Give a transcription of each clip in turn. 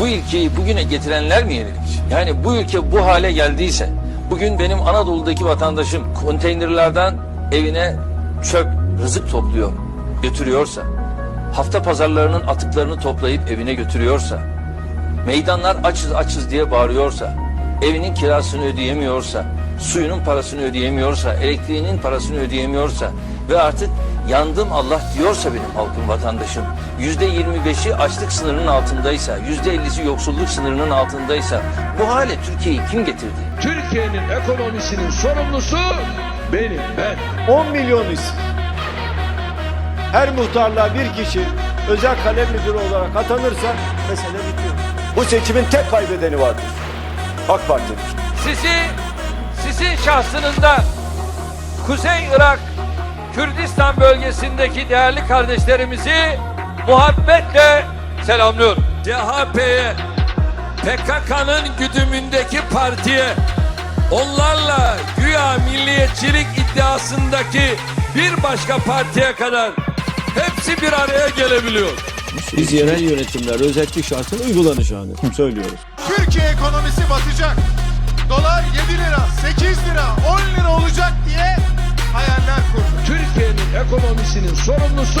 bu ülkeyi bugüne getirenler mi yenilikçi? Yani bu ülke bu hale geldiyse, bugün benim Anadolu'daki vatandaşım konteynerlerden evine çöp, rızık topluyor, götürüyorsa, hafta pazarlarının atıklarını toplayıp evine götürüyorsa, meydanlar açız açız diye bağırıyorsa, evinin kirasını ödeyemiyorsa, suyunun parasını ödeyemiyorsa, elektriğinin parasını ödeyemiyorsa ve artık yandım Allah diyorsa benim halkım vatandaşım, yüzde yirmi beşi açlık sınırının altındaysa, yüzde ellisi yoksulluk sınırının altındaysa bu hale Türkiye'yi kim getirdi? Türkiye'nin ekonomisinin sorumlusu benim ben. 10 milyon isim. Her muhtarlığa bir kişi özel kalem müdürü olarak atanırsa mesele bitiyor. Bu seçimin tek kaybedeni vardır. AK Parti'dir. Sizi, sizin şahsınızda Kuzey Irak, Kürdistan bölgesindeki değerli kardeşlerimizi muhabbetle selamlıyorum. CHP'ye, PKK'nın güdümündeki partiye, onlarla güya milliyetçilik iddiasındaki bir başka partiye kadar hepsi bir araya gelebiliyor. Biz yerel yönetimler özellik şartın uygulanacağını söylüyoruz. Türkiye ekonomisi batacak. Dolar 7 lira, 8 lira, 10 lira olacak diye hayaller ekonomisinin sorumlusu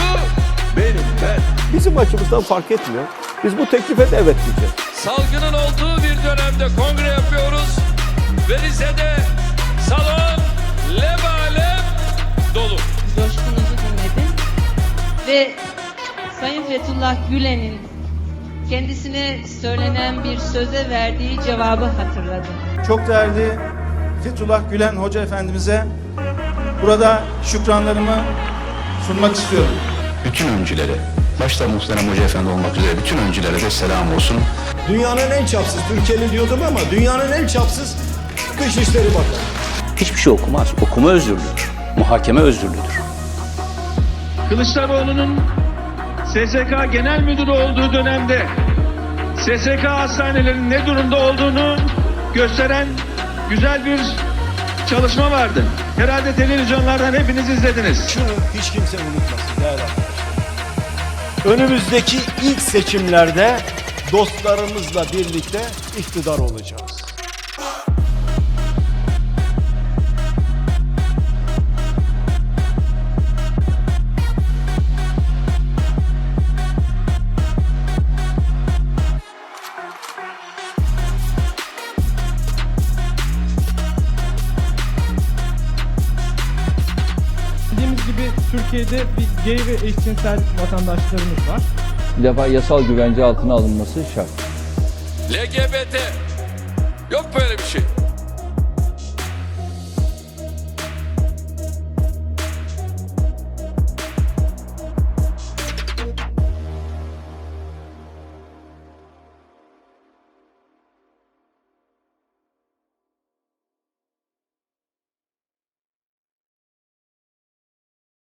benim ben. Bizim açımızdan fark etmiyor. Biz bu teklife de evet diyeceğiz. Salgının olduğu bir dönemde kongre yapıyoruz. Ve Rize'de salon lebalep dolu. coşkunuzu dinledim ve Sayın Fethullah Gülen'in kendisine söylenen bir söze verdiği cevabı hatırladım. Çok değerli Fethullah Gülen Hoca Efendimiz'e burada şükranlarımı sunmak istiyorum. bütün öncülere, başta Muhterem Hoca Efendi olmak üzere bütün öncülere de selam olsun. Dünyanın en çapsız, Türkiye'li diyordum ama dünyanın en çapsız Dışişleri Bakanı. hiçbir şey okumaz. Okuma özürlüdür. Muhakeme özürlüdür. Kılıçdaroğlu'nun SSK Genel Müdürü olduğu dönemde SSK hastanelerinin ne durumda olduğunu gösteren güzel bir çalışma vardı. Herhalde televizyonlardan hepiniz izlediniz. Şunu hiç kimse unutmasın değerli. Önümüzdeki ilk seçimlerde dostlarımızla birlikte iktidar olacağız. Gibi Türkiye'de bir gay ve eşcinsel vatandaşlarımız var. Bir defa yasal güvence altına alınması şart. LGBT yok böyle bir şey.